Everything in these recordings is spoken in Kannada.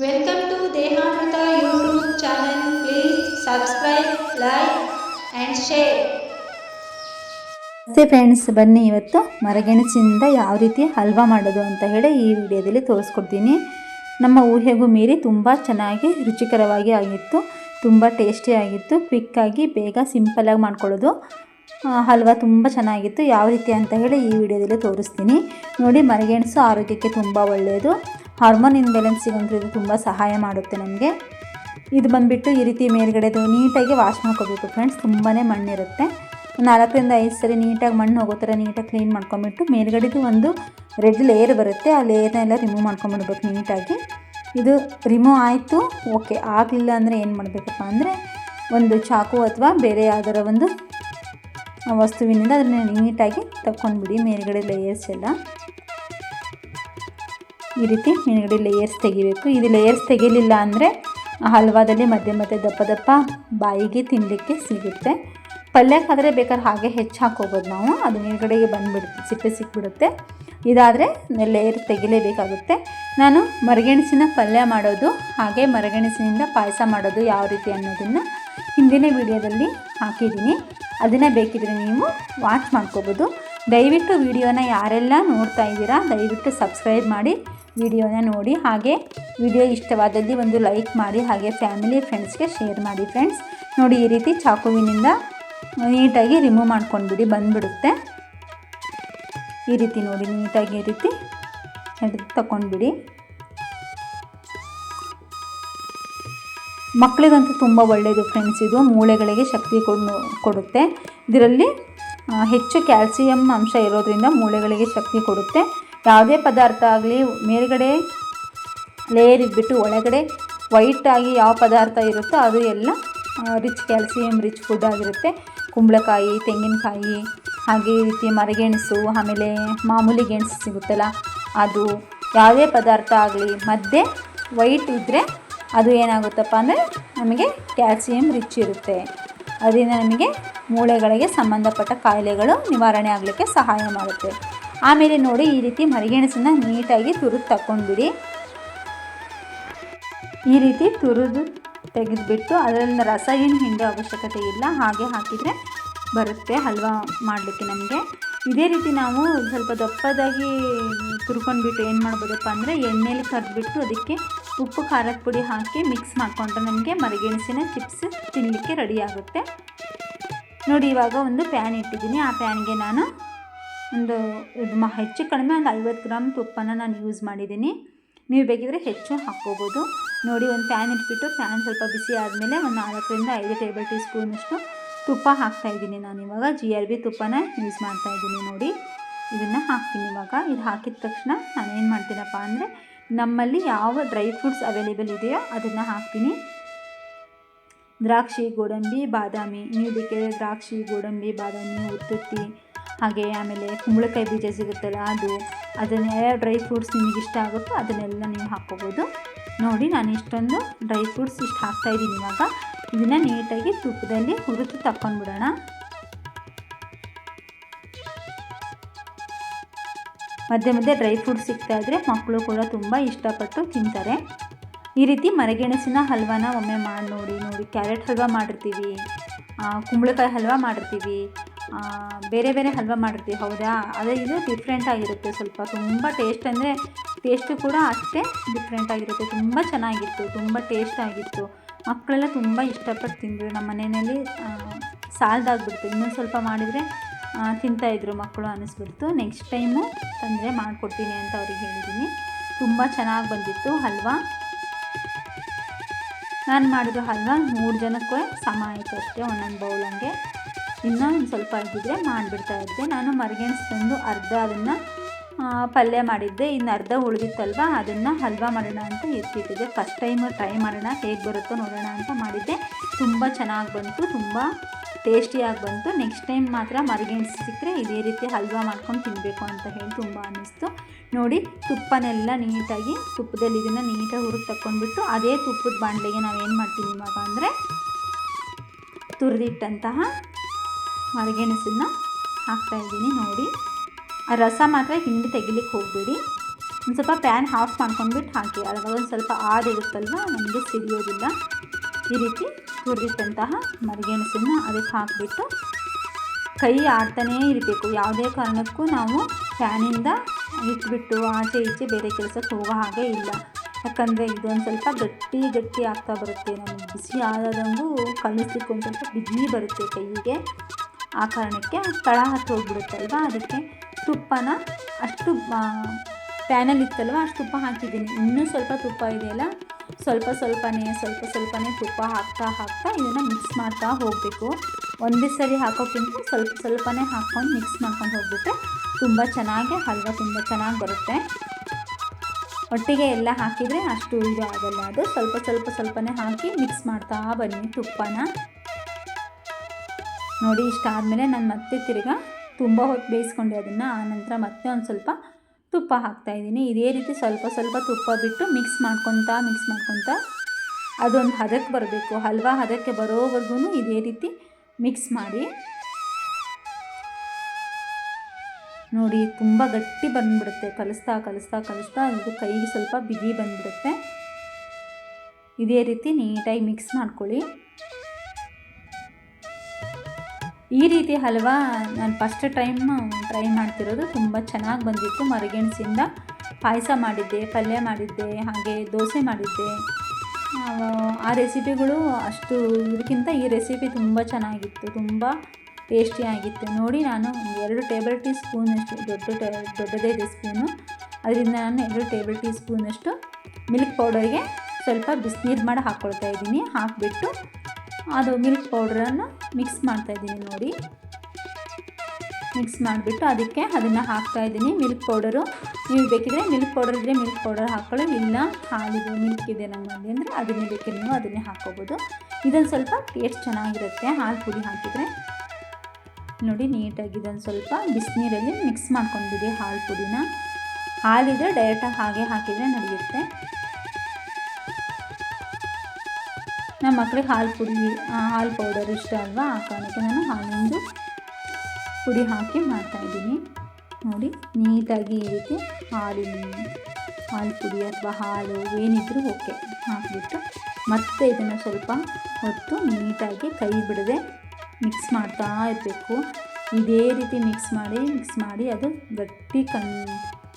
Welcome to Dehamrita YouTube channel. Please subscribe like and share ನಮಸ್ತೆ ಫ್ರೆಂಡ್ಸ್ ಬನ್ನಿ ಇವತ್ತು ಮರಗೆಣಸಿನಿಂದ ಯಾವ ರೀತಿ ಹಲ್ವಾ ಮಾಡೋದು ಅಂತ ಹೇಳಿ ಈ ವಿಡಿಯೋದಲ್ಲಿ ತೋರಿಸ್ಕೊಡ್ತೀನಿ. ನಮ್ಮ ಊಹೆಗೂ ಮೀರಿ ತುಂಬ ಚೆನ್ನಾಗಿ ರುಚಿಕರವಾಗಿ ಆಗಿತ್ತು, ತುಂಬ ಟೇಸ್ಟಿಯಾಗಿತ್ತು ಕ್ವಿಕ್ಕಾಗಿ ಬೇಗ ಸಿಂಪಲಾಗಿ ಮಾಡ್ಕೊಳ್ಳೋದು. ಹಲ್ವಾ ತುಂಬ ಚೆನ್ನಾಗಿತ್ತು, ಯಾವ ರೀತಿ ಅಂತ ಹೇಳಿ ಈ ವಿಡಿಯೋದಲ್ಲಿ ತೋರಿಸ್ತೀನಿ. ನೋಡಿ ಮರಗೆಣಸು ಆರೋಗ್ಯಕ್ಕೆ ತುಂಬ ಒಳ್ಳೆಯದು. ಹಾರ್ಮೋನ್ ಇನ್ಬ್ಯಾಲೆನ್ಸಿಗಂತೂ ಇದು ತುಂಬ ಸಹಾಯ ಮಾಡುತ್ತೆ ನಮಗೆ. ಇದು ಬಂದುಬಿಟ್ಟು ಈ ರೀತಿ ಮೇಲ್ಗಡೆದು ನೀಟಾಗಿ ವಾಶ್ ಮಾಡ್ಕೋಬೇಕು ಫ್ರೆಂಡ್ಸ್. ತುಂಬಾ ಮಣ್ಣಿರುತ್ತೆ. ನಾಲ್ಕರಿಂದ ಐದು ಸರಿ ನೀಟಾಗಿ ಮಣ್ಣು ಹೋಗೋ ಥರ ನೀಟಾಗಿ ಕ್ಲೀನ್ ಮಾಡ್ಕೊಂಬಿಟ್ಟು ಮೇಲ್ಗಡೆದು ಒಂದು ರೆಡ್ ಲೇಯರ್ ಬರುತ್ತೆ. ಆ ಲೇಯರ್ನೆಲ್ಲ ರಿಮೂವ್ ಮಾಡ್ಕೊಂಬಿಡ್ಬೇಕು ನೀಟಾಗಿ. ಇದು ರಿಮೂವ್ ಆಯಿತು. ಓಕೆ, ಆಗಲಿಲ್ಲ ಅಂದರೆ ಏನು ಮಾಡಬೇಕಪ್ಪ ಅಂದರೆ ಒಂದು ಚಾಕು ಅಥವಾ ಬೇರೆ ಯಾವ್ದಾರ ಒಂದು ವಸ್ತುವಿನಿಂದ ಅದನ್ನು ನೀಟಾಗಿ ತಗೊಂಡ್ಬಿಡಿ ಮೇಲ್ಗಡೆ ಲೇಯರ್ಸ್ ಎಲ್ಲ. ಈ ರೀತಿ ಮೇಲುಗಡೆ ಲೇಯರ್ಸ್ ತೆಗಿಬೇಕು. ಇದು ಲೇಯರ್ಸ್ ತೆಗಿಲಿಲ್ಲ ಅಂದರೆ ಹಲ್ವಾದಲ್ಲಿ ಮಧ್ಯೆ ಮಧ್ಯೆ ದಪ್ಪ ದಪ್ಪ ಬಾಯಿಗೆ ತಿನ್ನಲಿಕ್ಕೆ ಸಿಗುತ್ತೆ. ಪಲ್ಯಕ್ಕಾದರೆ ಬೇಕಾದ್ರೆ ಹಾಗೆ ಹೆಚ್ಚು ಹಾಕೋಬೋದು ನಾವು. ಅದು ಮೇಲ್ಗಡೆಗೆ ಬಂದುಬಿಡುತ್ತೆ ಸಿಪ್ಪೆ ಸಿಕ್ಬಿಡುತ್ತೆ. ಇದಾದರೆ ಲೇಯರ್ ತೆಗಿಲೇಬೇಕಾಗುತ್ತೆ. ನಾನು ಮರಗೆಣಸಿನ ಪಲ್ಯ ಮಾಡೋದು, ಹಾಗೆ ಮರಗೆಣಸಿನಿಂದ ಪಾಯಸ ಮಾಡೋದು ಯಾವ ರೀತಿ ಅನ್ನೋದನ್ನು ಹಿಂದಿನ ವಿಡಿಯೋದಲ್ಲಿ ಹಾಕಿದ್ದೀನಿ. ಅದನ್ನು ಬೇಕಿದ್ರೆ ನೀವು ವಾಚ್ ಮಾಡ್ಕೋಬೋದು. ದಯವಿಟ್ಟು ವಿಡಿಯೋನ ಯಾರೆಲ್ಲ ನೋಡ್ತಾ ಇದ್ದೀರಾ, ದಯವಿಟ್ಟು ಸಬ್ಸ್ಕ್ರೈಬ್ ಮಾಡಿ. ವಿಡಿಯೋನ ನೋಡಿ ಹಾಗೆ ವಿಡಿಯೋ ಇಷ್ಟವಾದಲ್ಲಿ ಒಂದು ಲೈಕ್ ಮಾಡಿ ಹಾಗೆ ಫ್ಯಾಮಿಲಿ ಫ್ರೆಂಡ್ಸ್ಗೆ ಶೇರ್ ಮಾಡಿ ಫ್ರೆಂಡ್ಸ್. ನೋಡಿ ಈ ರೀತಿ ಚಾಕುವಿನಿಂದ ನೀಟಾಗಿ ರಿಮೂವ್ ಮಾಡ್ಕೊಂಡ್ಬಿಡಿ, ಬಂದುಬಿಡುತ್ತೆ. ಈ ರೀತಿ ನೋಡಿ ನೀಟಾಗಿ ಈ ರೀತಿ ಹಿಡಿದು ತಗೊಂಡ್ಬಿಡಿ ಮಕ್ಕಳಿಗಂತೂ ತುಂಬ ಒಳ್ಳೆಯದು ಫ್ರೆಂಡ್ಸ್ ಇದು. ಮೂಳೆಗಳಿಗೆ ಶಕ್ತಿ ಕೊಡು ಕೊಡುತ್ತೆ. ಇದರಲ್ಲಿ ಹೆಚ್ಚು ಕ್ಯಾಲ್ಸಿಯಂ ಅಂಶ ಇರೋದ್ರಿಂದ ಮೂಳೆಗಳಿಗೆ ಶಕ್ತಿ ಕೊಡುತ್ತೆ. ಯಾವುದೇ ಪದಾರ್ಥ ಆಗಲಿ, ಮೇಲುಗಡೆ ಲೇಯರ್ ಇದ್ಬಿಟ್ಟು ಒಳಗಡೆ ವೈಟ್ ಆಗಿ ಯಾವ ಪದಾರ್ಥ ಇರುತ್ತೋ ಅದು ಎಲ್ಲ ರಿಚ್ ಕ್ಯಾಲ್ಸಿಯಂ ರಿಚ್ ಫುಡ್ ಆಗಿರುತ್ತೆ. ಕುಂಬಳಕಾಯಿ, ತೆಂಗಿನಕಾಯಿ, ಹಾಗೆ ಈ ರೀತಿ ಮರಗೆಣಸು, ಆಮೇಲೆ ಮಾಮೂಲಿ ಗೆಣಸು ಸಿಗುತ್ತಲ್ಲ, ಅದು ಯಾವುದೇ ಪದಾರ್ಥ ಆಗಲಿ, ಮಧ್ಯೆ ವೈಟ್ ಇದ್ದರೆ ಅದು ಏನಾಗುತ್ತಪ್ಪ ಅಂದರೆ ನಮಗೆ ಕ್ಯಾಲ್ಸಿಯಂ ರಿಚ್ ಇರುತ್ತೆ. ಅದರಿಂದ ನಮಗೆ ಮೂಳೆಗಳಿಗೆ ಸಂಬಂಧಪಟ್ಟ ಕಾಯಿಲೆಗಳು ನಿವಾರಣೆ ಆಗಲಿಕ್ಕೆ ಸಹಾಯ ಮಾಡುತ್ತೆ. ಆಮೇಲೆ ನೋಡಿ ಈ ರೀತಿ ಮರಿಗೆಣಸನ್ನು ನೀಟಾಗಿ ತುರಿದು ತಗೊಂಡ್ಬಿಡಿ ಈ ರೀತಿ ತುರಿದು ತೆಗೆದುಬಿಟ್ಟು ಅದರಿಂದ ರಸ ಏನು ಹಿಂಡೋ ಅವಶ್ಯಕತೆ ಇಲ್ಲ. ಹಾಗೆ ಹಾಕಿದರೆ ಬರುತ್ತೆ ಹಲ್ವಾ ಮಾಡಲಿಕ್ಕೆ ನಮಗೆ. ಇದೇ ರೀತಿ ನಾವು ಸ್ವಲ್ಪ ದಪ್ಪದಾಗಿ ತುರ್ಕೊಂಡ್ಬಿಟ್ಟು ಏನು ಮಾಡ್ಬೋದಪ್ಪ ಅಂದರೆ ಎಣ್ಣೆಲಿ ಕರೆದ್ಬಿಟ್ಟು ಅದಕ್ಕೆ ಉಪ್ಪು, ಖಾರದ ಪುಡಿ ಹಾಕಿ ಮಿಕ್ಸ್ ಮಾಡಿಕೊಂಡ್ರೆ ನಮಗೆ ಮರಿಗೆಣಸಿನ ಚಿಪ್ಸ್ ತಿನ್ನಲಿಕ್ಕೆ ರೆಡಿ ಆಗುತ್ತೆ. ನೋಡಿ ಇವಾಗ ಒಂದು ಪ್ಯಾನ್ ಇಟ್ಟಿದ್ದೀನಿ. ಆ ಪ್ಯಾನ್ಗೆ ನಾನು ಒಂದು ಇದು ಮ ಹೆಚ್ಚು ಕಡಿಮೆ ಒಂದು ಐವತ್ತು ಗ್ರಾಮ್ ತುಪ್ಪನ ನಾನು ಯೂಸ್ ಮಾಡಿದ್ದೀನಿ. ನೀವು ಬೇಕಿದ್ರೆ ಹೆಚ್ಚು ಹಾಕ್ಕೋಬೋದು. ನೋಡಿ ಒಂದು ಪ್ಯಾನ್ ಇಟ್ಬಿಟ್ಟು ಪ್ಯಾನ್ ಸ್ವಲ್ಪ ಬಿಸಿ ಆದಮೇಲೆ ಒಂದು ನಾಲ್ಕರಿಂದ ಐದು ಟೇಬಲ್ ಟೀ ಸ್ಪೂನಷ್ಟು ತುಪ್ಪ ಹಾಕ್ತಾಯಿದ್ದೀನಿ ನಾನು ಇವಾಗ. ಜಿ ಆರ್ ಬಿ ತುಪ್ಪನ ಯೂಸ್ ಮಾಡ್ತಾಯಿದ್ದೀನಿ ನೋಡಿ. ಇದನ್ನು ಹಾಕ್ತೀನಿ ಇವಾಗ. ಇದು ಹಾಕಿದ ತಕ್ಷಣ ನಾನು ಏನು ಮಾಡ್ತೀನಪ್ಪ ಅಂದರೆ ನಮ್ಮಲ್ಲಿ ಯಾವ ಡ್ರೈ ಫ್ರೂಟ್ಸ್ ಅವೈಲೇಬಲ್ ಇದೆಯೋ ಅದನ್ನು ಹಾಕ್ತೀನಿ. ದ್ರಾಕ್ಷಿ, ಗೋಡಂಬಿ, ಬಾದಾಮಿ. ನೀವು ಬೇಕಿದ್ರೆ ದ್ರಾಕ್ಷಿ, ಗೋಡಂಬಿ, ಬಾದಾಮಿ, ಉತ್ತುತ್ತಿ ಹಾಗೆ ಆಮೇಲೆ ಕುಂಬಳಕಾಯಿ ಬೀಜ ಸಿಗುತ್ತಲ್ಲ ಅದು, ಅದನ್ನು ಯಾವ ಡ್ರೈ ಫ್ರೂಟ್ಸ್ ನಿಮಗೆ ಇಷ್ಟ ಆಗುತ್ತೋ ಅದನ್ನೆಲ್ಲ ನೀವು ಹಾಕ್ಕೋಬೋದು. ನೋಡಿ ನಾನು ಇಷ್ಟೊಂದು ಡ್ರೈ ಫ್ರೂಟ್ಸ್ ಇಷ್ಟು ಹಾಕ್ತಾಯಿದ್ದೀನಿ ಇವಾಗ. ಇದನ್ನು ನೀಟಾಗಿ ತುಪ್ಪದಲ್ಲಿ ಹುರಿದು ತಕ್ಕೊಂಡ್ಬಿಡೋಣ. ಮಧ್ಯೆ ಮಧ್ಯೆ ಡ್ರೈ ಫ್ರೂಟ್ಸ್ ಸಿಗ್ತಾ ಇದ್ದರೆ ಮಕ್ಕಳು ಕೂಡ ತುಂಬ ಇಷ್ಟಪಟ್ಟು ತಿಂತಾರೆ. ಈ ರೀತಿ ಮರಗೆಣಸಿನ ಹಲ್ವಾನ ಒಮ್ಮೆ ಮಾಡಿ ನೋಡಿ ನೋಡಿ, ಕ್ಯಾರೆಟ್ ಹಲ್ವಾ ಮಾಡಿರ್ತೀವಿ ಕುಂಬಳಕಾಯಿ ಹಲ್ವಾ ಮಾಡಿರ್ತೀವಿ ಬೇರೆ ಬೇರೆ ಹಲ್ವಾ ಮಾಡಿರ್ತೀವಿ, ಹೌದಾ? ಅದೇ ಇದು ಡಿಫ್ರೆಂಟ್ ಆಗಿರುತ್ತೆ ಸ್ವಲ್ಪ. ತುಂಬ ಟೇಸ್ಟ್ ಅಂದರೆ ಟೇಸ್ಟು ಕೂಡ ಅಷ್ಟೇ ಡಿಫ್ರೆಂಟ್ ಆಗಿರುತ್ತೆ. ತುಂಬ ಚೆನ್ನಾಗಿತ್ತು, ತುಂಬ ಟೇಸ್ಟ್ ಆಗಿತ್ತು. ಮಕ್ಕಳೆಲ್ಲ ತುಂಬ ಇಷ್ಟಪಟ್ಟು ತಿಂದರು. ನಮ್ಮ ಮನೆಯಲ್ಲಿ ಸಾಲದಾಗ್ಬಿಡ್ತು ಇನ್ನೊಂದು ಸ್ವಲ್ಪ ಮಾಡಿದರೆ ತಿಂತಾಯಿದ್ರು ಮಕ್ಕಳು ಅನ್ನಿಸ್ಬಿಡ್ತು ನೆಕ್ಸ್ಟ್ ಟೈಮು ತಂದರೆ ಮಾಡಿಕೊಡ್ತೀನಿ ಅಂತ ಅವ್ರಿಗೆ ಹೇಳಿದ್ದೀನಿ ತುಂಬ ಚೆನ್ನಾಗಿ ಬಂದಿತ್ತು ಹಲ್ವಾ. ನಾನು ಮಾಡಿದ ಹಲ್ವಾ ಮೂರು ಜನಕ್ಕೂ ಸಮ ಆಯಿತು ಅಷ್ಟೇ, ಒಂದೊಂದು ಬೌಲ್ ಹಂಗೆ. ಇನ್ನೂ ಒಂದು ಸ್ವಲ್ಪ ಇದ್ದಿದ್ರೆ ಮಾಡಿಬಿಡ್ತಾ ಇದ್ದೆ. ನಾನು ಮರಗೆಣಸು ತಂದು ಅರ್ಧ ಅದನ್ನು ಪಲ್ಯ ಮಾಡಿದ್ದೆ. ಇನ್ನು ಅರ್ಧ ಉಳಿದಿತ್ತಲ್ವ? ಅದನ್ನು ಹಲ್ವಾ ಮಾಡೋಣ ಅಂತ ಎತ್ತಿಟ್ಟಿದ್ದೆ ಫಸ್ಟ್ ಟೈಮ್ ಟ್ರೈ ಮಾಡೋಣ, ಹೇಗೆ ಬರುತ್ತೋ ನೋಡೋಣ ಅಂತ ಮಾಡಿದ್ದೆ. ತುಂಬ ಚೆನ್ನಾಗಿ ಬಂತು, ತುಂಬ ಟೇಸ್ಟಿಯಾಗಿ ಬಂತು. ನೆಕ್ಸ್ಟ್ ಟೈಮ್ ಮಾತ್ರ ಮರಗೆಣಸು ಸಿಕ್ಕರೆ ಇದೇ ರೀತಿ ಹಲ್ವಾ ಮಾಡ್ಕೊಂಡು ತಿನ್ನಬೇಕು ಅಂತ ಹೇಳಿ ತುಂಬ ಅನ್ನಿಸ್ತು. ನೋಡಿ, ತುಪ್ಪನೆಲ್ಲ ನೀಟಾಗಿ, ತುಪ್ಪದಲ್ಲಿ ಇದನ್ನು ನೀಟಾಗಿ ಹುರಿದು ತಕ್ಕೊಂಡ್ಬಿಟ್ಟು ಅದೇ ತುಪ್ಪದ ಬಾಣಲೆಗೆ ನಾವೇನು ಮಾಡ್ತೀವಿ ಇವಾಗ ಅಂದರೆ ತುರಿದಿಟ್ಟಂತಹ ಮರಗೆಣಸನ್ನು ಹಾಕ್ತಾಯಿದ್ದೀನಿ ನೋಡಿ. ಆ ರಸ ಮಾತ್ರ ಹಿಂಡಿ ತೆಗಿಲಿಕ್ಕೆ ಹೋಗಬೇಡಿ. ಒಂದು ಸ್ವಲ್ಪ ಪ್ಯಾನ್ ಆಫ್ ಮಾಡ್ಕೊಂಡ್ಬಿಟ್ಟು ಹಾಕಿ. ಅವಾಗ ಒಂದು ಸ್ವಲ್ಪ ಆದಿರುತ್ತಲ್ವ ನಮಗೆ ಸಿಡಿಯೋದಿಲ್ಲ. ಈ ರೀತಿ ಹುರಿದಿಟ್ಟಂತಹ ಮರಿಗೆಣಸನ್ನು ಅದಕ್ಕೆ ಹಾಕಿಬಿಟ್ಟು ಕೈ ಆಡ್ತಾನೇ ಇರಬೇಕು. ಯಾವುದೇ ಕಾರಣಕ್ಕೂ ನಾವು ಫ್ಯಾನಿಂದ ಇಟ್ಬಿಟ್ಟು ಆಚೆ ಈಚೆ ಬೇರೆ ಕೆಲಸಕ್ಕೆ ಹೋಗೋ ಹಾಗೆ ಇಲ್ಲ. ಯಾಕಂದರೆ ಇದೊಂದು ಸ್ವಲ್ಪ ಗಟ್ಟಿ ಗಟ್ಟಿ ಆಗ್ತಾ ಬರುತ್ತೆ. ನಮಗೆ ಬಿಸಿ ಆದಂಗೂ ಕಲಿಸ್ಲಿಕ್ಕೆ ಒಂದು ಸ್ವಲ್ಪ ಬಿಗಿ ಬರುತ್ತೆ ಕೈಗೆ. ಆ ಕಾರಣಕ್ಕೆ ತಳ ಹತ್ತು ಹೋಗ್ಬಿಡುತ್ತಲ್ವ ಅದಕ್ಕೆ ತುಪ್ಪನ ಅಷ್ಟು ಪ್ಯಾನಲ್ಲಿ ಇತ್ತಲ್ವ? ಅಷ್ಟು ತುಪ್ಪ ಹಾಕಿದ್ದೀನಿ. ಇನ್ನೂ ಸ್ವಲ್ಪ ತುಪ್ಪ ಇದೆಯಲ್ಲ ಸ್ವಲ್ಪ ಸ್ವಲ್ಪನೇ ಸ್ವಲ್ಪ ಸ್ವಲ್ಪನೇ ತುಪ್ಪ ಹಾಕ್ತಾ ಹಾಕ್ತಾ ಇದನ್ನು ಮಿಕ್ಸ್ ಮಾಡ್ತಾ ಹೋಗಬೇಕು. ಒಂದೇ ಸರಿ ಹಾಕೋಕ್ಕಿಂತ ಸ್ವಲ್ಪ ಸ್ವಲ್ಪನೇ ಹಾಕ್ಕೊಂಡು ಮಿಕ್ಸ್ ಮಾಡ್ಕೊಂಡು ಹೋಗ್ಬಿಟ್ರೆ ತುಂಬ ಚೆನ್ನಾಗಿ, ಹಲ್ವ ತುಂಬ ಚೆನ್ನಾಗಿ ಬರುತ್ತೆ. ಒಟ್ಟಿಗೆ ಎಲ್ಲ ಹಾಕಿದರೆ ಅಷ್ಟು ಇದು ಆಗಲ್ಲ. ಅದು ಸ್ವಲ್ಪ ಸ್ವಲ್ಪ ಸ್ವಲ್ಪನೇ ಹಾಕಿ ಮಿಕ್ಸ್ ಮಾಡ್ತಾ ಬನ್ನಿ ತುಪ್ಪನ. ನೋಡಿ, ಇಷ್ಟ ಆದಮೇಲೆ ನಾನು ಮತ್ತೆ ತಿರ್ಗಾ ತುಂಬ ಹೊತ್ತು ಬೇಯಿಸ್ಕೊಂಡೆ ಅದನ್ನು ಆನಂತರ ಮತ್ತೆ ಒಂದು ಸ್ವಲ್ಪ ತುಪ್ಪ ಹಾಕ್ತಾಯಿದ್ದೀನಿ ಇದೇ ರೀತಿ ಸ್ವಲ್ಪ ಸ್ವಲ್ಪ ತುಪ್ಪ ಬಿಟ್ಟು ಮಿಕ್ಸ್ ಮಾಡ್ಕೊತಾ ಮಿಕ್ಸ್ ಮಾಡ್ಕೊತಾ ಅದೊಂದು ಹದಕ್ಕೆ ಬರಬೇಕು. ಹಲ್ವಾ ಹದಕ್ಕೆ ಬರೋವರೆಗೂ ಇದೇ ರೀತಿ ಮಿಕ್ಸ್ ಮಾಡಿ. ನೋಡಿ, ತುಂಬ ಗಟ್ಟಿ ಬಂದುಬಿಡುತ್ತೆ. ಕಲಿಸ್ತಾ ಕಲಿಸ್ತಾ ಕಲಿಸ್ತಾ ಇದು ಕೈಗೆ ಸ್ವಲ್ಪ ಬಿಗಿ ಬಂದುಬಿಡುತ್ತೆ. ಇದೇ ರೀತಿ ನೀಟಾಗಿ ಮಿಕ್ಸ್ ಮಾಡ್ಕೊಳ್ಳಿ. ಈ ರೀತಿ ಹಲ್ವಾ ನಾನು ಫಸ್ಟ್ ಟೈಮ್ ಟ್ರೈ ಮಾಡ್ತಿರೋದು ತುಂಬ ಚೆನ್ನಾಗಿ ಬಂದಿತ್ತು. ಮರಗೆಣಸಿಂದ ಪಾಯಸ ಮಾಡಿದ್ದೆ, ಪಲ್ಯ ಮಾಡಿದ್ದೆ, ಹಾಗೆ ದೋಸೆ ಮಾಡಿದ್ದೆ. ಆ ರೆಸಿಪಿಗಳು ಅಷ್ಟು ಇದಕ್ಕಿಂತ ಈ ರೆಸಿಪಿ ತುಂಬ ಚೆನ್ನಾಗಿತ್ತು, ತುಂಬ ಟೇಸ್ಟಿಯಾಗಿತ್ತು ನೋಡಿ ನಾನು ಎರಡು ಟೇಬಲ್ ಟೀ ಸ್ಪೂನಷ್ಟು ದೊಡ್ಡ ಟೇ ದೊಡ್ಡದೇ ಇದೆ ಸ್ಪೂನು ಅದರಿಂದ ನಾನು ಎರಡು ಟೇಬಲ್ ಟೀ ಸ್ಪೂನಷ್ಟು ಮಿಲ್ಕ್ ಪೌಡರ್ಗೆ ಸ್ವಲ್ಪ ಬಿಸಿನೀರು ಮಾಡಿ ಹಾಕ್ಕೊಳ್ತಾ ಇದ್ದೀನಿ. ಹಾಕಿಬಿಟ್ಟು ಅದು ಮಿಲ್ಕ್ ಪೌಡ್ರನ್ನು ಮಿಕ್ಸ್ ಮಾಡ್ತಾಯಿದ್ದೀನಿ ನೋಡಿ. ಮಿಕ್ಸ್ ಮಾಡಿಬಿಟ್ಟು ಅದಕ್ಕೆ ಅದನ್ನು ಹಾಕ್ತಾಯಿದ್ದೀನಿ ಮಿಲ್ಕ್ ಪೌಡರು ನೀವು ಬೇಕಿದ್ರೆ ಮಿಲ್ಕ್ ಪೌಡರ್ ಇದ್ದರೆ ಮಿಲ್ಕ್ ಪೌಡರ್ ಹಾಕ್ಕೊಳ್ಳಿ ಇಲ್ಲ ಹಾಲಿದೆ ಮಿಲ್ಕ್ ಇದೆ ನಮ್ಮಲ್ಲಿ ಅಂದರೆ ಅದನ್ನೇ ಬೇಕಿದ್ರೆ ನೀವು ಅದನ್ನೇ ಹಾಕ್ಕೋಬೋದು. ಇದೊಂದು ಸ್ವಲ್ಪ ಟೇಸ್ಟ್ ಚೆನ್ನಾಗಿರುತ್ತೆ. ಹಾಲು ಪುಡಿ ಹಾಕಿದರೆ. ನೋಡಿ ನೀಟಾಗಿ ಇದೊಂದು ಸ್ವಲ್ಪ ಬಿಸಿನೀರಲ್ಲಿ ಮಿಕ್ಸ್ ಮಾಡ್ಕೊಂಡ್ಬಿಡಿ ಹಾಲು ಪುಡಿನ. ಹಾಲಿದ್ರೆ ಡೈರೆಕ್ಟಾಗಿ ಹಾಗೆ ಹಾಕಿದರೆ ನಡೆಯುತ್ತೆ. ನಮ್ಮ ಮಕ್ಕಳಿಗೆ ಹಾಲು ಪುಡಿ ಹಾಲು ಪೌಡರ್ ಇಷ್ಟ ಅಲ್ವಾ? ಆ ಕಾರಣಕ್ಕೆ ನಾನು ಹಾಲಿಂದು ಪುಡಿ ಹಾಕಿ ಮಾಡ್ತಾಯಿದ್ದೀನಿ ನೋಡಿ, ನೀಟಾಗಿ ಈ ರೀತಿ ಹಾಲಿನ, ಹಾಲು ಪುಡಿ ಅಥವಾ ಹಾಲು ಏನಿದ್ರೂ ಓಕೆ ಹಾಕಿಬಿಟ್ಟು ಮತ್ತೆ ಇದನ್ನು ಸ್ವಲ್ಪ ಹೊತ್ತು ನೀಟಾಗಿ ಕೈ ಬಿಡದೆ ಮಿಕ್ಸ್ ಮಾಡ್ತಾ ಇರಬೇಕು. ಇದೇ ರೀತಿ ಮಿಕ್ಸ್ ಮಾಡಿ ಮಿಕ್ಸ್ ಮಾಡಿ ಅದು ಗಟ್ಟಿ ಕಣ್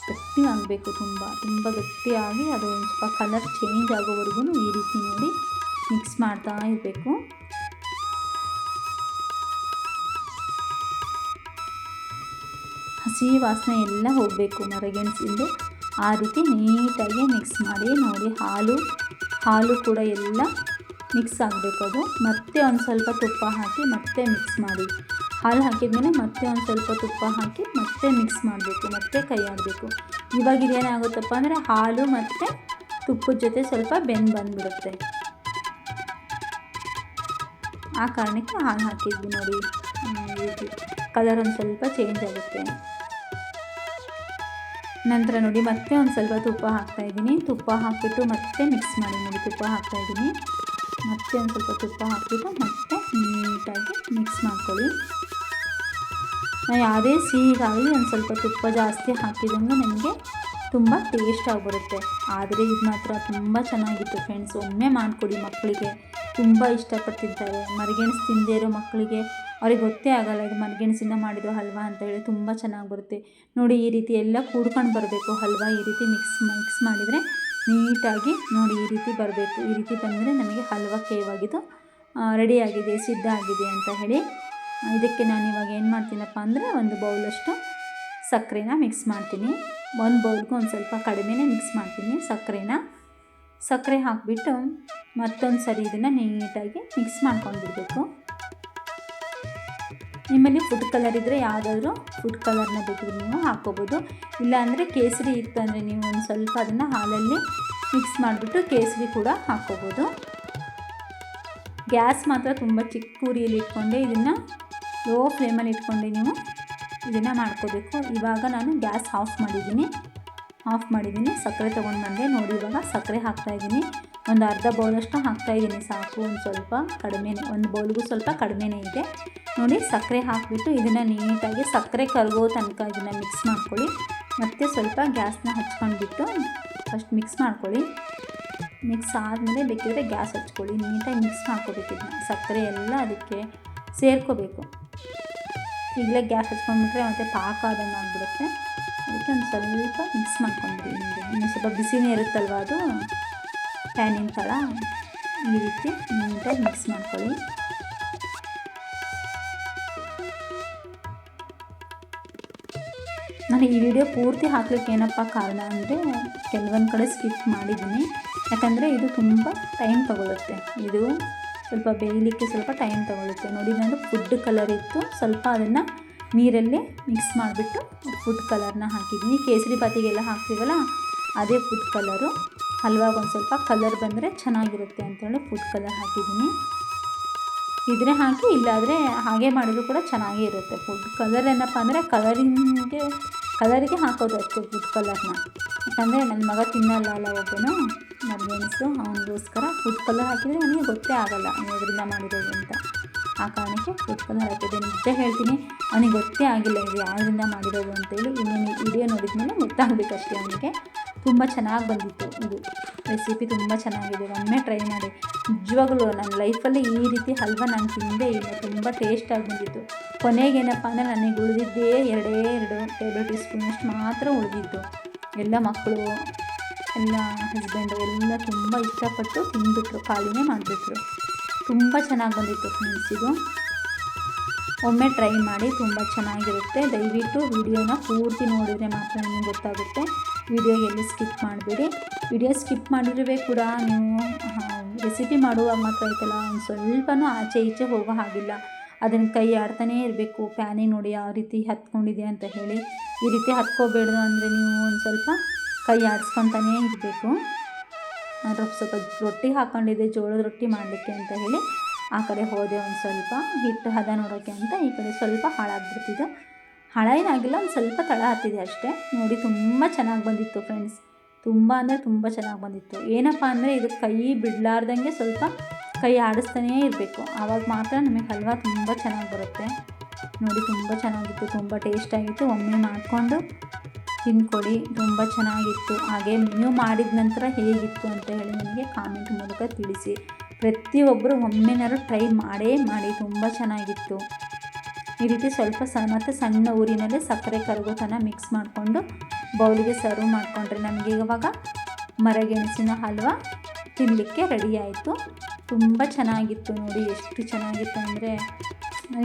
ಗಟ್ಟಿ ಆಗಬೇಕು ತುಂಬ ತುಂಬ ಗಟ್ಟಿಯಾಗಿ ಅದು ಒಂದು ಸ್ವಲ್ಪ ಕಲರ್ ಚೇಂಜ್ ಆಗೋವರೆಗೂ ಈ ರೀತಿ ನೋಡಿ ಮಿಕ್ಸ್ ಮಾಡ್ತಾ ಇರಬೇಕು. ಹಸಿ ವಾಸನೆ ಎಲ್ಲ ಹೋಗಬೇಕು ಮರಗೆಣಸಿಂದು. ಆ ರೀತಿ ನೀಟಾಗಿ ಮಿಕ್ಸ್ ಮಾಡಿ ನೋಡಿ, ಹಾಲು ಹಾಲು ಕೂಡ ಎಲ್ಲ ಮಿಕ್ಸ್ ಆಗಬೇಕು ಅದು. ಮತ್ತೆ ಒಂದು ಸ್ವಲ್ಪ ತುಪ್ಪ ಹಾಕಿ ಮತ್ತೆ ಮಿಕ್ಸ್ ಮಾಡಿ. ಹಾಲು ಹಾಕಿದ್ಮೇಲೆ ಮತ್ತೆ ಒಂದು ಸ್ವಲ್ಪ ತುಪ್ಪ ಹಾಕಿ ಮತ್ತೆ ಮಿಕ್ಸ್ ಮಾಡಬೇಕು, ಮತ್ತೆ ಕೈ ಆಡಬೇಕು. ಇವಾಗ ಇದೇನಾಗುತ್ತಪ್ಪ ಅಂದರೆ ಹಾಲು ಮತ್ತು ತುಪ್ಪದ ಜೊತೆ ಸ್ವಲ್ಪ ಬೆಂದು ಬಂದುಬಿಡುತ್ತೆ. ಆ ಕಾರಣಕ್ಕೆ ಹಾಲು ಹಾಕಿದ್ವಿ ನೋಡಿ. ಕಲರ್ ಒಂದು ಸ್ವಲ್ಪ ಚೇಂಜ್ ಆಗುತ್ತೆ. ನಂತರ ನೋಡಿ ಮತ್ತೆ ಒಂದು ಸ್ವಲ್ಪ ತುಪ್ಪ ಹಾಕ್ತಾಯಿದ್ದೀನಿ ತುಪ್ಪ ಹಾಕಿಬಿಟ್ಟು ಮತ್ತೆ ಮಿಕ್ಸ್ ಮಾಡಿ ನೋಡಿ, ತುಪ್ಪ ಹಾಕ್ತಾಯಿದ್ದೀನಿ ಮತ್ತೆ ಒಂದು ಸ್ವಲ್ಪ ತುಪ್ಪ ಹಾಕಿಬಿಟ್ಟು ಮತ್ತೆ ನೀಟಾಗಿ ಮಿಕ್ಸ್ ಮಾಡ್ಕೊಳ್ಳಿ. ನಾನು ಯಾವುದೇ ಸಿಹಿಗಾಗಲಿ ಒಂದು ಸ್ವಲ್ಪ ತುಪ್ಪ ಜಾಸ್ತಿ ಹಾಕಿದಂಗೆ ನನಗೆ ತುಂಬ ಟೇಸ್ಟಾಗಿ ಬರುತ್ತೆ. ಆದರೆ ಇದು ಮಾತ್ರ ತುಂಬ ಚೆನ್ನಾಗಿತ್ತು ಫ್ರೆಂಡ್ಸ್ ಒಮ್ಮೆ ಮಾಡಿಕೊಡಿ ಮಕ್ಕಳಿಗೆ ತುಂಬ ಇಷ್ಟಪಡ್ತಿದ್ದಾರೆ ಮರಿಗೆಣಸು ತಿಂದೇ ಇರೋ ಮಕ್ಕಳಿಗೆ ಅವ್ರಿಗೆ ಗೊತ್ತೇ ಆಗೋಲ್ಲ, ಇದು ಮರಿಗೆಣಸಿಂದ ಮಾಡಿರೋ ಹಲ್ವಾ ಅಂತ ಹೇಳಿ ತುಂಬ ಚೆನ್ನಾಗಿ ಬರುತ್ತೆ. ನೋಡಿ, ಈ ರೀತಿ ಎಲ್ಲ ಕೂಡ್ಕೊಂಡು ಬರಬೇಕು. ಹಲ್ವಾ ಈ ರೀತಿ ಮಿಕ್ಸ್ ಮಿಕ್ಸ್ ಮಾಡಿದರೆ ನೀಟಾಗಿ ನೋಡಿ, ಈ ರೀತಿ ಬರಬೇಕು. ಈ ರೀತಿ ಬಂದರೆ ನಮಗೆ ಹಲ್ವಾ ಕೇವಾಗಿದ್ದು ರೆಡಿಯಾಗಿದೆ, ಸಿದ್ಧ ಆಗಿದೆ ಅಂತ ಹೇಳಿ ಇದಕ್ಕೆ ನಾನು ಇವಾಗ ಏನು ಮಾಡ್ತೀನಪ್ಪ ಅಂದರೆ ಒಂದು ಬೌಲಷ್ಟು ಸಕ್ಕರೆನ ಮಿಕ್ಸ್ ಮಾಡ್ತೀನಿ. ಒಂದು ಬೌಲ್ಗೂ ಒಂದು ಸ್ವಲ್ಪ ಕಡಿಮೆನೇ ಮಿಕ್ಸ್ ಮಾಡ್ತೀನಿ. ಸಕ್ಕರೆನ ಸಕ್ಕರೆ ಹಾಕಿಬಿಟ್ಟು ಮತ್ತೊಂದು ಸರಿ ಇದನ್ನು ನೀಟಾಗಿ ಮಿಕ್ಸ್ ಮಾಡ್ಕೊಂಡು ಬಿಡಬೇಕು ನಿಮ್ಮಲ್ಲಿ ಫುಡ್ ಕಲರ್ ಇದ್ದರೆ ಯಾವುದಾದ್ರೂ ಫುಡ್ ಕಲರ್ನ ಬೇಕಿದ್ರೆ ನೀವು ಹಾಕ್ಕೋಬೋದು. ಇಲ್ಲಾಂದರೆ ಕೇಸರಿ ಇತ್ತು ಅಂದರೆ ನೀವು ಒಂದು ಸ್ವಲ್ಪ ಅದನ್ನು ಹಾಲಲ್ಲಿ ಮಿಕ್ಸ್ ಮಾಡಿಬಿಟ್ಟು ಕೇಸರಿ ಕೂಡ ಹಾಕ್ಕೋಬೋದು. ಗ್ಯಾಸ್ ಮಾತ್ರ ತುಂಬ ಚಿಕ್ಕ ಉರಿಯಲ್ಲಿ ಇಟ್ಕೊಂಡೆ ಇದನ್ನು ಲೋ ಫ್ಲೇಮಲ್ಲಿ ಇಟ್ಕೊಂಡೆ ನೀವು ಇದನ್ನು ಮಾಡ್ಕೋಬೇಕು. ಇವಾಗ ನಾನು ಗ್ಯಾಸ್ ಆಫ್ ಮಾಡಿದ್ದೀನಿ. ಆಫ್ ಮಾಡಿದ್ದೀನಿ. ಸಕ್ಕರೆ ತೊಗೊಂಡು ಬಂದೆ. ನೋಡಿ ಇವಾಗ ಸಕ್ಕರೆ ಹಾಕ್ತಾಯಿದ್ದೀನಿ ಒಂದು ಅರ್ಧ ಬೌಲಷ್ಟು ಹಾಕ್ತಾಯಿದ್ದೀನಿ ಸಾಕು, ಒಂದು ಸ್ವಲ್ಪ ಕಡಿಮೆ ಒಂದು ಬೌಲ್ಗೂ ಸ್ವಲ್ಪ ಕಡಿಮೆನೇ ಇದೆ. ನೋಡಿ, ಸಕ್ಕರೆ ಹಾಕಿಬಿಟ್ಟು ಇದನ್ನು ನೀಟಾಗಿ ಸಕ್ಕರೆ ಕರಗೋ ತನಕ ಇದನ್ನು ಮಿಕ್ಸ್ ಮಾಡ್ಕೊಳ್ಳಿ. ಮತ್ತು ಸ್ವಲ್ಪ ಗ್ಯಾಸ್ನ ಹಚ್ಕೊಂಡ್ಬಿಟ್ಟು ಫಸ್ಟ್ ಮಿಕ್ಸ್ ಮಾಡ್ಕೊಳ್ಳಿ. ಮಿಕ್ಸ್ ಆದಮೇಲೆ ಬೇಕಿದ್ರೆ ಗ್ಯಾಸ್ ಹಚ್ಕೊಳ್ಳಿ. ನೀಟಾಗಿ ಮಿಕ್ಸ್ ಮಾಡ್ಕೋಬೇಕು ಇದನ್ನ. ಸಕ್ಕರೆ ಎಲ್ಲ ಅದಕ್ಕೆ ಸೇರ್ಕೋಬೇಕು. ಈಗಲೇ ಗ್ಯಾಸ್ ಹಚ್ಕೊಂಡ್ಬಿಟ್ರೆ ಮತ್ತು ಪಾಕ ಅದನ್ನು ಆಗಿಬಿಡುತ್ತೆ. ಅದಕ್ಕೆ ಒಂದು ಸ್ವಲ್ಪ ಮಿಕ್ಸ್ ಮಾಡ್ಕೊಂಡ್ಬಿಡಿ. ಇನ್ನು ಸ್ವಲ್ಪ ಬಿಸಿನೇ ಇರುತ್ತಲ್ವ ಅದು? ಪ್ಯಾನಿನ ಥರ ಈ ರೀತಿ ನೀಟಾಗಿ ಮಿಕ್ಸ್ ಮಾಡ್ಕೊಳ್ಳಿ ನಾನು ಈ ವಿಡಿಯೋ ಪೂರ್ತಿ ಹಾಕ್ಲಿಕ್ಕೆ ಏನಪ್ಪ ಕಾರಣ ಅಂದರೆ ಕೆಲವೊಂದು ಕಡೆ ಸ್ಕಿಪ್ ಮಾಡಿದ್ದೀನಿ. ಯಾಕಂದರೆ ಇದು ತುಂಬ ಟೈಮ್ ತಗೊಳ್ಳುತ್ತೆ ಇದು ಸ್ವಲ್ಪ ಬೇಯಲಿಕ್ಕೆ ಸ್ವಲ್ಪ ಟೈಮ್ ತಗೊಳ್ಳುತ್ತೆ ನೋಡಿ ನಾನು ಫುಡ್ ಕಲರ್ ಇತ್ತು. ಸ್ವಲ್ಪ ಅದನ್ನು ನೀರಲ್ಲಿ ಮಿಕ್ಸ್ ಮಾಡಿಬಿಟ್ಟು ಫುಡ್ ಕಲರ್ನ ಹಾಕಿದ್ದೀನಿ. ಕೇಸರಿ ಬಾತಿಗೆಲ್ಲ ಹಾಕ್ತೀವಲ್ಲ, ಅದೇ ಫುಡ್ ಕಲರು ಹಲ್ವಾಗ ಒಂದು ಸ್ವಲ್ಪ ಕಲರ್ ಬಂದರೆ ಚೆನ್ನಾಗಿರುತ್ತೆ ಅಂತೇಳಿ ಫುಡ್ ಕಲರ್ ಹಾಕಿದ್ದೀನಿ. ಇದ್ರೆ ಹಾಕಿ, ಇಲ್ಲಾದರೆ ಹಾಗೆ ಮಾಡಿದ್ರು ಕೂಡ ಚೆನ್ನಾಗೇ ಇರುತ್ತೆ ಫುಡ್ ಕಲರ್ ಏನಪ್ಪ ಅಂದರೆ ಕಲರಿಂಗ್ಗೆ ಕಲರಿಗೆ ಹಾಕೋದು ಅಷ್ಟೇ ಫುಡ್ ಕಲರ್ನ ಯಾಕಂದರೆ ನನ್ನ ಮಗ ತಿನ್ನಲ್ಲ ಅಲ್ಲ ಒಬ್ಬನು ಮರ್ಮೆನ್ಸು ಅವನಿಗೋಸ್ಕರ ಫುಡ್ ಕಲರ್ ಹಾಕಿದರೆ ನನಗೆ ಗೊತ್ತೇ ಆಗಲ್ಲ ಇದರಿಂದ ಮಾಡಿರೋದು ಅಂತ. ಆ ಕಾರಣಕ್ಕೆ ಫುಡ್ ಕಲರ್ ಹಾಕಿದ್ದೀನಿ ನಿಜ ಹೇಳ್ತೀನಿ, ಅವನಿಗೆ ಗೊತ್ತೇ ಆಗಿಲ್ಲ ಇದು ಯಾವುದರಿಂದ ಮಾಡಿರೋದು ಅಂತೇಳಿ. ಇನ್ನೊಂದು ವಿಡಿಯೋ ನೋಡಿದ್ಮೇಲೆ ಗೊತ್ತಾಗಬೇಕಷ್ಟೇ ಅವನಿಗೆ. ತುಂಬ ಚೆನ್ನಾಗಿ ಬಂದಿತ್ತು ಇದು. ರೆಸಿಪಿ ತುಂಬ ಚೆನ್ನಾಗಿದೆ. ಒಮ್ಮೆ ಟ್ರೈ ಮಾಡಿ. ನಿಜವಾಗ್ಲೂ ನನ್ನ ಲೈಫಲ್ಲಿ ಈ ರೀತಿ ಹಲ್ವ ನಾನು ತಿಂದೇ ಇಲ್ಲ. ತುಂಬ ಟೇಸ್ಟಾಗಿ ಬಂದಿತ್ತು. ಕೊನೆಗೇನಪ್ಪ ಅಂದರೆ ನನಗೆ ಉಳಿದಿದ್ದೇ ಎರಡೇ ಎರಡು ಟೇಬಲ್ ಟೀ ಸ್ಪೂನಷ್ಟು ಮಾತ್ರ ಉಳಿದಿತ್ತು. ಎಲ್ಲ ಮಕ್ಕಳು ಎಲ್ಲ ಹಸ್ಬೆಂಡು ಎಲ್ಲ ತುಂಬ ಇಷ್ಟಪಟ್ಟು ತಿಂದುಬಿಟ್ರು ಖಾಲಿನೇ ಮಾಡಿಬಿಟ್ರು. ತುಂಬ ಚೆನ್ನಾಗಿ ಬಂದಿತ್ತು ಫ್ರೆಂಡ್ಸ್ ಇದು. ಒಮ್ಮೆ ಟ್ರೈ ಮಾಡಿ ತುಂಬ ಚೆನ್ನಾಗಿರುತ್ತೆ. ದಯವಿಟ್ಟು ವಿಡಿಯೋನ ಪೂರ್ತಿ ನೋಡಿದರೆ ಮಾತ್ರ ನಿಮಗೆ ಗೊತ್ತಾಗುತ್ತೆ. ವಿಡಿಯೋ ಎಲ್ಲಿ ಸ್ಕಿಪ್ ಮಾಡಬೇಡಿ. ವಿಡಿಯೋ ಸ್ಕಿಪ್ ಮಾಡಿದ್ರೆ ಕೂಡ ನೀವು ರೆಸಿಪಿ ಮಾಡುವಾಗ ಮಾತ್ರ ಐತಲ್ಲ ಒಂದು ಸ್ವಲ್ಪನೂ ಆಚೆ ಈಚೆ ಹೋಗೋ ಹಾಗಿಲ್ಲ. ಅದನ್ನು ಕೈ ಆಡ್ತಾನೇ ಇರಬೇಕು, ಪ್ಯಾನಿ ನೋಡಿ ಯಾವ ರೀತಿ ಹತ್ಕೊಂಡಿದೆ ಅಂತ ಹೇಳಿ. ಈ ರೀತಿ ಹತ್ಕೋಬೇಡ ಅಂದರೆ ನೀವು ಒಂದು ಸ್ವಲ್ಪ ಕೈ ಆಡಿಸ್ಕೊತಾನೇ ಇರಬೇಕು. ಸ್ವಲ್ಪ ರೊಟ್ಟಿ ಹಾಕ್ಕೊಂಡಿದ್ದೆ ಜೋಳದ ರೊಟ್ಟಿ ಮಾಡಲಿಕ್ಕೆ ಅಂತ ಹೇಳಿ. ಆ ಕಡೆ ಹೋದೆ ಒಂದು ಸ್ವಲ್ಪ, ಹಿಟ್ಟು ಹದ ನೋಡೋಕ್ಕೆ ಅಂತ ಈ ಕಡೆ ಸ್ವಲ್ಪ ಹಾಳಾಗ್ಬಿಡ್ತಿದ್ದು ಹಾಳ ಏನಾಗಿಲ್ಲ ಒಂದು ಸ್ವಲ್ಪ ತಳ ಹತ್ತಿದೆ ಅಷ್ಟೇ. ನೋಡಿ, ತುಂಬ ಚೆನ್ನಾಗಿ ಬಂದಿತ್ತು ಫ್ರೆಂಡ್ಸ್ ತುಂಬ ಅಂದರೆ ತುಂಬ ಚೆನ್ನಾಗಿ ಬಂದಿತ್ತು. ಏನಪ್ಪ ಅಂದರೆ ಇದು ಕೈ ಬಿಡಲಾರ್ದಂಗೆ ಸ್ವಲ್ಪ ಕೈ ಆಡಿಸ್ತಾನೇ ಇರಬೇಕು. ಆವಾಗ ಮಾತ್ರ ನಮಗೆ ಹಲ್ವಾ ತುಂಬ ಚೆನ್ನಾಗಿ ಬರುತ್ತೆ. ನೋಡಿ, ತುಂಬ ಚೆನ್ನಾಗಿತ್ತು, ತುಂಬ ಟೇಸ್ಟಾಗಿತ್ತು ಒಮ್ಮೆ ಮಾಡಿಕೊಂಡು ತಿನ್ಕೊಡಿ. ತುಂಬ ಚೆನ್ನಾಗಿತ್ತು. ಹಾಗೆ ನೀವು ಮಾಡಿದ ನಂತರ ಹೇಗಿತ್ತು ಅಂತ ಹೇಳಿ ನನಗೆ ಕಾಮೆಂಟ್ ಮೂಲಕ ತಿಳಿಸಿ. ಪ್ರತಿಯೊಬ್ಬರು ಒಮ್ಮೆನಾದ್ರು ಟ್ರೈ ಮಾಡೇ ಮಾಡಿ. ತುಂಬ ಚೆನ್ನಾಗಿತ್ತು. ಈ ರೀತಿ ಸ್ವಲ್ಪ ಸ, ಮತ್ತು ಸಣ್ಣ ಊರಿನಲ್ಲಿ ಸಕ್ಕರೆ ಕರಗೋತನ ಮಿಕ್ಸ್ ಮಾಡಿಕೊಂಡು ಬೌಲಿಗೆ ಸರ್ವ್ ಮಾಡಿಕೊಂಡ್ರೆ ನಮಗೆ ಇವಾಗ ಮರಗೆಣಸಿನ ಹಲ್ವ ತಿನ್ನಲಿಕ್ಕೆ ರೆಡಿ ಆಯಿತು. ತುಂಬ ಚೆನ್ನಾಗಿತ್ತು ನೋಡಿ, ಎಷ್ಟು ಚೆನ್ನಾಗಿತ್ತು ಅಂದರೆ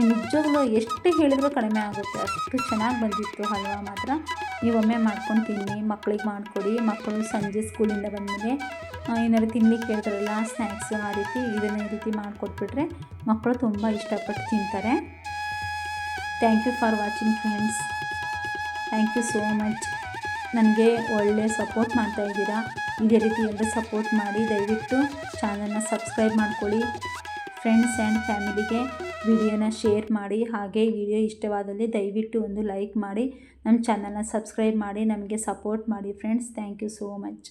ನಿಜವಾಗ್ಲೂ ಎಷ್ಟು ಹೇಳಿದ್ರು ಕಡಿಮೆ ಆಗುತ್ತೆ, ಅಷ್ಟು ಚೆನ್ನಾಗಿ ಬಂದಿತ್ತು ಹಲ್ವ ಮಾತ್ರ. ನೀವೊಮ್ಮೆ ಮಾಡ್ಕೊಂಡು ತಿನ್ನಿ ಮಕ್ಕಳಿಗೆ ಮಾಡಿಕೊಡಿ, ಮಕ್ಕಳು ಸಂಜೆ ಸ್ಕೂಲಿಂದ ಬಂದಮೇಲೆ ಏನಾದ್ರು ತಿನ್ಲಿಕ್ಕೆ ಹೇಳ್ತಾರಲ್ಲ ಸ್ನ್ಯಾಕ್ಸು ಆ ರೀತಿ, ಇದನ್ನು ಈ ರೀತಿ ಮಾಡಿಕೊಟ್ಬಿಟ್ರೆ ಮಕ್ಕಳು ತುಂಬ ಇಷ್ಟಪಟ್ಟು ತಿಂತಾರೆ. Thank you for watching friends thank you so much ನನಗೆ ಒಳ್ಳೆ ಸಪೋರ್ಟ್ ಮಾಡ್ತಾ ಇದ್ದೀರಾ? ಇದೇ ರೀತಿ ಎಲ್ಲರೂ ಸಪೋರ್ಟ್ ಮಾಡಿ, ದಯವಿಟ್ಟು ಚಾನಲ್ನ ಸಬ್ಸ್ಕ್ರೈಬ್ ಮಾಡ್ಕೊಳ್ಳಿ. ಫ್ರೆಂಡ್ಸ್ ಆ್ಯಂಡ್ ಫ್ಯಾಮಿಲಿಗೆ ವಿಡಿಯೋನ ಶೇರ್ ಮಾಡಿ, ಹಾಗೆ ವಿಡಿಯೋ ಇಷ್ಟವಾದಲ್ಲಿ ದಯವಿಟ್ಟು ಒಂದು ಲೈಕ್ ಮಾಡಿ ನಮ್ಮ ಚಾನಲ್ನ ಸಬ್ಸ್ಕ್ರೈಬ್ ಮಾಡಿ, ನಮಗೆ ಸಪೋರ್ಟ್ ಮಾಡಿ friends thank you so much